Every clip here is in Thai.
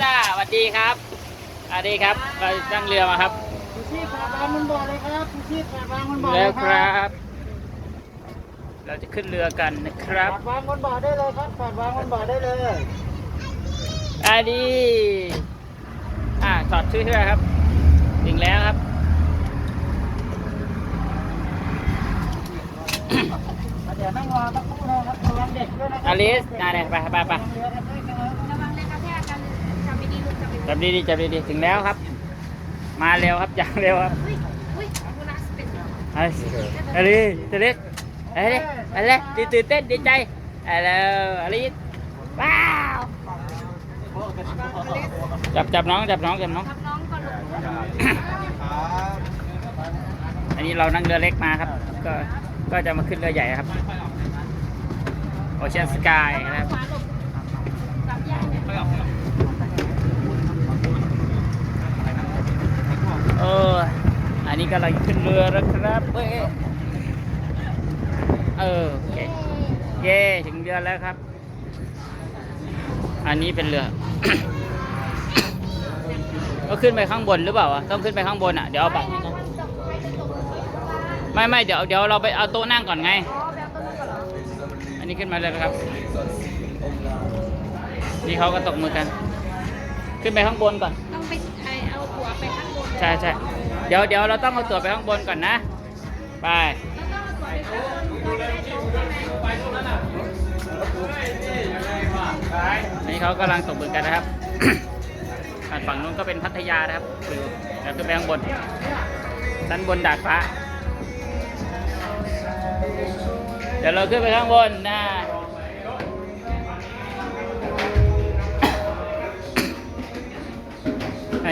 จ้าสวัสดีครับสวัสดีครับเรานั่งเรือมาครับชูชีพแปดวางบนบ่อเลยครับชูชีพแปดวางบนบ่อเลแล้ยวครับ เราจะขึ้นเรือกันนะครับแปดวางบนบ่อได้เลยครับแปดวางบนบ่อได้เลยอันนี้อ่าถอดชื่อเรือครับ ถึงแล้วครับเดี๋ยวนั่งรอสักครู่นะครับระวังเด็กด้วยนะครัอลิสนาเนี่ยไปไปไป จับดีจับดีๆจับดีๆถึงแล้วครับ มาเร็วครับอย่างเร็วครับอุ้ยอุ้ยโบนัสเป็นอลิสอลิสอลิสอลิสอลิสดีตื่นเต้นดีใจอลิสอลิสว้าวจับจับน้องจับน้องจับน้อง อันนี้เรานั่งเรือเล็กมาครับ ก็ก็จะมาขึ้นเรือใหญ่ครับโอเชียนสกายนะครับ ขวาหลบจับยาก เออ อันนี้กำลังขึ้นเรือแล้วครับเอ้ยเออโอเคเย่ถึงเรือแล้วครับ อันนี้เป็นเรือ ก็ขึ้นไปข้างบนหรือเปล่าวะต้องขึ้นไปข้างบนอะ เดี๋ยวเอาบัตรให้นะไม่ไม่เดี๋ยวเดี๋ยวเราไปเอาโต๊ะนั่งก่อนไง อันนี้ขึ้นมาเลยนะครับ นี่เขาก็ตกมือกัน ขึ้นไปข้างบนก่อน เอาหัวไปข้างบนใช่ใช่เดี๋ยวเดี๋ยวเราต้องเอาตัวไปข้างบนก่อนนะ ไปนเราจะได้โต๊ะใช่เขากำลังตกมือกันนะครับฝั่งนู้นก็เป็นพัทยานะครับคือเดี๋ยวขึ้นไปข้างบนชั้นบนดาดฟ้า เดี๋ยวเราขึ้นไปข้างบนนะ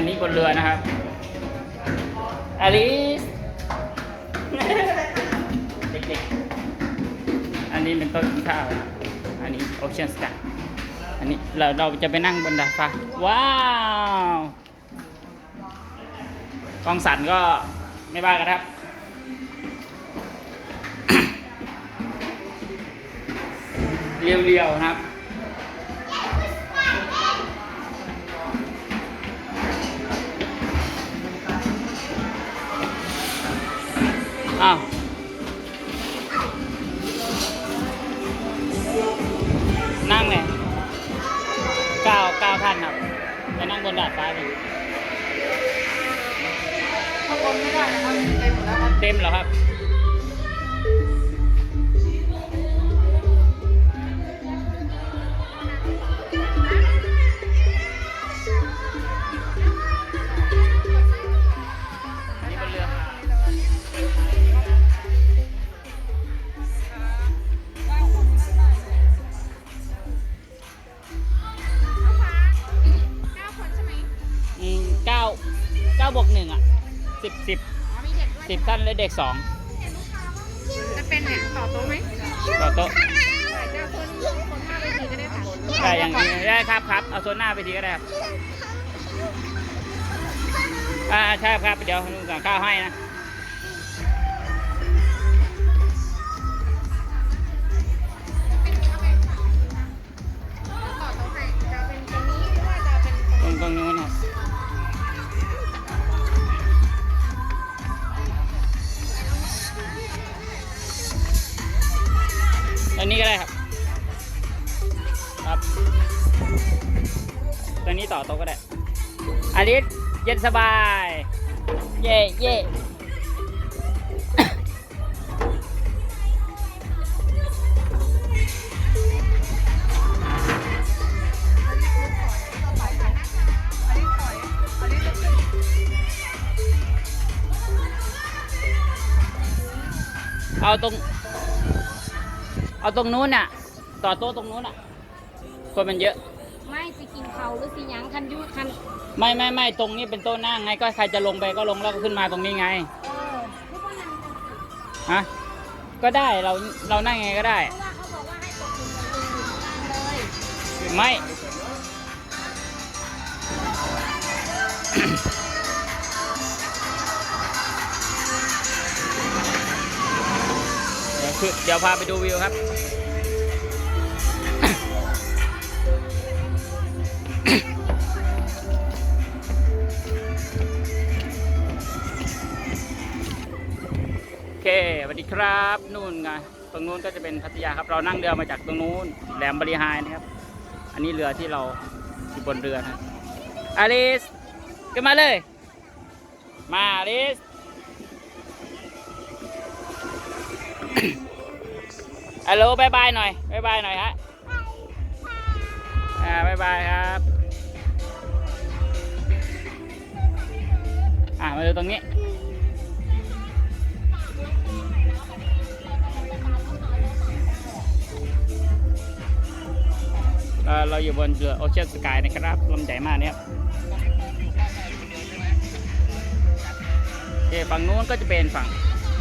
นนี้บนเรือนะครับอลิสเด็กๆอันนี้เป็นโต๊ะกินข้าว อันนี้โอเชียนสกายอันนี้เราเราจะไปนั่งบนดาดฟ้า ว้าวกองสันก็ไม่บ้ากันครับเรียวๆนะครับ อ้าวนั่งเลยเก้าเก้าท่านครับไปนั่งบนดาดฟ้าเลยข้างบนไม่ได้นะครับเต็มหมดแล้วครับ เต็มเหรอครับนี่บ ก้าบวกหนึ่งอะสิบสิบอ๋อมีเด็กด้วยสิบท่านและเด็กสองจะเป็นเนี่ยต่อโต๊ะไหมต่อโต๊ะเก้าคนคนห้าไปทีก็ได้ค่ะได้อย่างนี้ได้ครับครับ เอาโซนหน้าไปทีก็ได้ครับอ่าใช่ครับ เดี๋ยวลุงสั่งข้าวให้นะ อันนี้ก็ได้ครับ ครับ ตัวนี้ต่อโต๊ะก็ได้อาริสเย็นสบาย เย่เย่เอาตรง เอาตรงนู้นน่ะ ต่อโต๊ะตรงนู้นน่ะ คนมันเยอะ ไม่สิกินเขาหรือสิหยังคันยุคันไม่ไม่ไม่ตรงนี้เป็นโต๊ะนั่งไงก็ใครจะลงไปก็ลงแล้วก็ขึ้นมาตรงนี้ไง เออทุกคนนั่งกันฮะ ก็ได้เราเรานั่งไงก็ได้ เพราะว่าเขาบอกว่าให้กดปุ่มตรงนี้อยู่ข้างล่างเลย ไม่ คือเดี๋ยวพาไปดูวิวครับ โอเคสวัสดีครับ นู่นไง ตรงนู้นก็จะเป็นพัทยาครับ เรานั่งเรือมาจากตรงนู้น แหลมบริหายนะครับ อันนี้เรือที่เราอยู่บนเรือครับอลิสขึ้นมาเลย มาอลิส Thank you. ฮัลโหลบายบายหน่อยบายบายหน่อยฮะอ่าบายบายครับอ่ามาดูตรงนี้เอ่อเราอยู่บนเรือโอเชียนสกายนะครับลำใหญ่มากเนี่ยครับโอเคฝั่งนู้นก็จะเป็นฝั่ง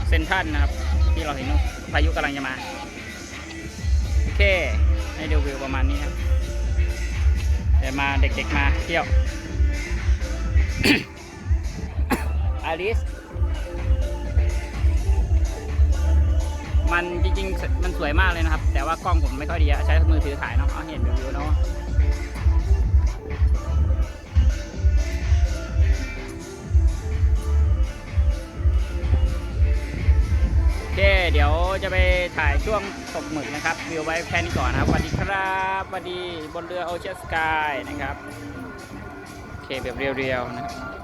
เซนทรันนะครับ ที่เราเห็นพายุกำลังจะมา เค ให้ดูวิวประมาณนี้ครับเดี๋ยวมาเด็กๆมาเที่ยวอลิสมันจริงๆ มันสวยมากเลยนะครับ แต่ว่ากล้องผมไม่ค่อยดีอะใช้มือถือถ่ายเนาะเอาเห็นวิวเนาะ เคเดี๋ยวจะไปถ่ายช่วงตกหมึกนะครับวิวไว้แค่นี้ก่อนนะครับสวัสดีครับสวัสดีบนเรือโอเชียนสกายนะครับ โอเคแบบเรียวๆนะครับ